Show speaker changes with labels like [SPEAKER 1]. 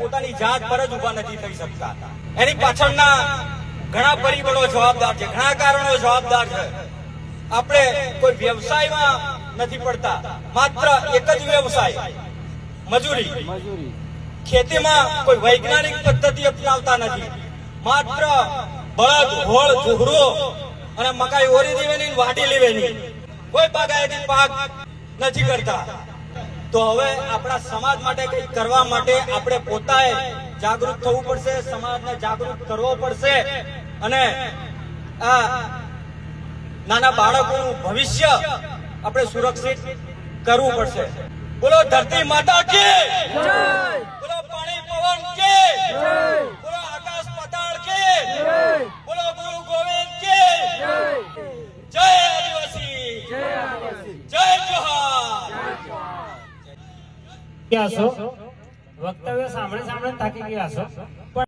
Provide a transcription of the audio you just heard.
[SPEAKER 1] પોતાની જાત પર જ ઊભા નથી થઈ શકતા. એની પાછળના ઘણા પરિબળો જવાબદાર છે. ઘણા કારણો જવાબદાર છે. આપણે કોઈ વ્યવસાયમાં નથી પડતા. માત્ર એક જ વ્યવસાય, મજૂરી. ખેતીમાં કોઈ વૈજ્ઞાનિક પદ્ધતિ અપનાવતા નથી. માત્ર બળદ, હોળ ઝઘડો અને મકાઈ ઓરી દેવાની વાટી લેવાની. કોઈ બાગાયતી પાક નથી કરતા. તો હવે આપણા સમાજ માટે કંઈક કરવા માટે આપણે પોતાએ જાગૃત થવું પડશે, સમાજને જાગૃત કરવો પડશે અને આ નાના બાળકોનું ભવિષ્ય આપણે સુરક્ષિત કરવું પડશે. બોલો ધરતી માતા કે બોલો પાણી પવન કે બોલો આકાશ પાતાળ કે બોલો ગુરુ ગોવિંદ કે જય આદિવાસી! જય
[SPEAKER 2] ગયા છો? વક્તવ્ય સાંભળે સાંભળે તાકી ગયા છો.